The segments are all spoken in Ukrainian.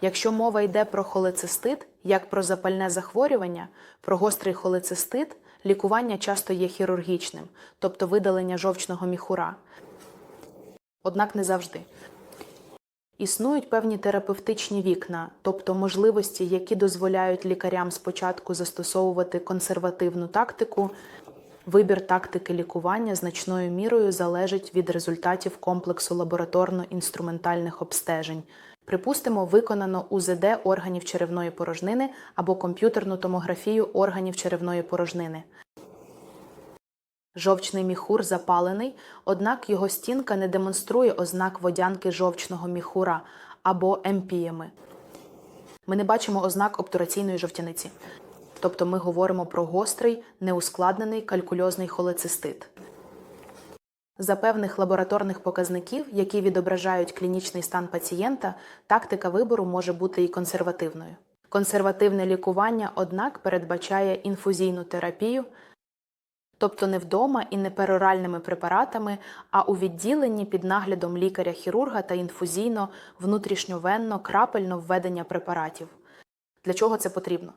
Якщо мова йде про холецистит, як про запальне захворювання, про гострий холецистит, лікування часто є хірургічним, тобто видалення жовчного міхура. Однак не завжди. Існують певні терапевтичні вікна, тобто можливості, які дозволяють лікарям спочатку застосовувати консервативну тактику. Вибір тактики лікування значною мірою залежить від результатів комплексу лабораторно-інструментальних обстежень. Припустимо, виконано УЗД органів черевної порожнини або комп'ютерну томографію органів черевної порожнини. Жовчний міхур запалений, однак його стінка не демонструє ознак водянки жовчного міхура або емпіями. Ми не бачимо ознак обтураційної жовтяниці. Тобто ми говоримо про гострий, неускладнений калькульозний холецистит. За певних лабораторних показників, які відображають клінічний стан пацієнта, тактика вибору може бути і консервативною. Консервативне лікування, однак, передбачає інфузійну терапію, тобто не вдома і не пероральними препаратами, а у відділенні під наглядом лікаря-хірурга та інфузійно, внутрішньовенно, крапельно введення препаратів. Для чого це потрібно?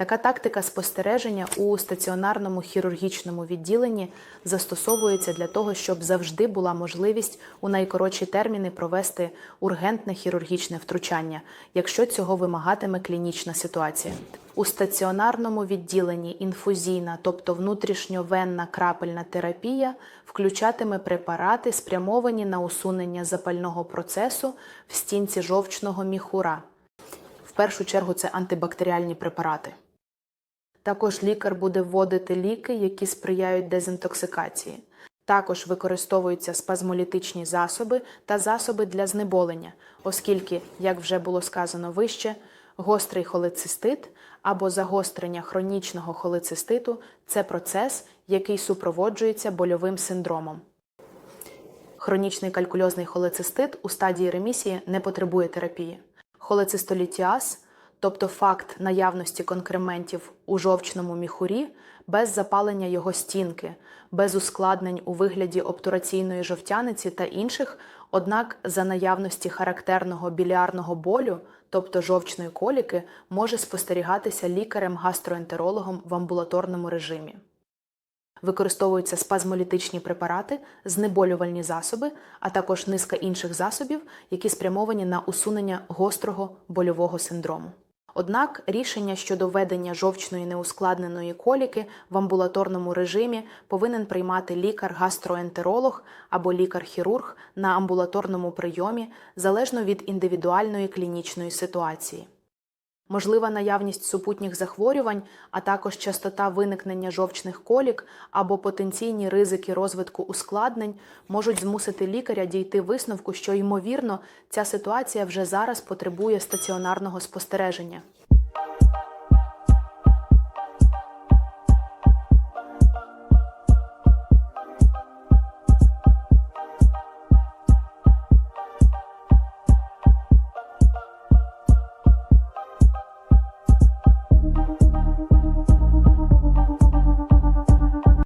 Така тактика спостереження у стаціонарному хірургічному відділенні застосовується для того, щоб завжди була можливість у найкоротші терміни провести ургентне хірургічне втручання, якщо цього вимагатиме клінічна ситуація. У стаціонарному відділенні інфузійна, тобто внутрішньовенна крапельна терапія, включатиме препарати, спрямовані на усунення запального процесу в стінці жовчного міхура. В першу чергу це антибактеріальні препарати. Також лікар буде вводити ліки, які сприяють дезінтоксикації. Також використовуються спазмолітичні засоби та засоби для знеболення, оскільки, як вже було сказано вище, гострий холецистит або загострення хронічного холециститу це процес, який супроводжується больовим синдромом. Хронічний калькульозний холецистит у стадії ремісії не потребує терапії. Холецистолітіаз, тобто факт наявності конкрементів у жовчному міхурі, без запалення його стінки, без ускладнень у вигляді обтураційної жовтяниці та інших, однак за наявності характерного біліарного болю, тобто жовчної коліки, може спостерігатися лікарем-гастроентерологом в амбулаторному режимі. Використовуються спазмолітичні препарати, знеболювальні засоби, а також низка інших засобів, які спрямовані на усунення гострого больового синдрому. Однак рішення щодо введення жовчної неускладненої коліки в амбулаторному режимі повинен приймати лікар-гастроентеролог або лікар-хірург на амбулаторному прийомі залежно від індивідуальної клінічної ситуації. Можлива наявність супутніх захворювань, а також частота виникнення жовчних колік або потенційні ризики розвитку ускладнень можуть змусити лікаря дійти висновку, що ймовірно ця ситуація вже зараз потребує стаціонарного спостереження.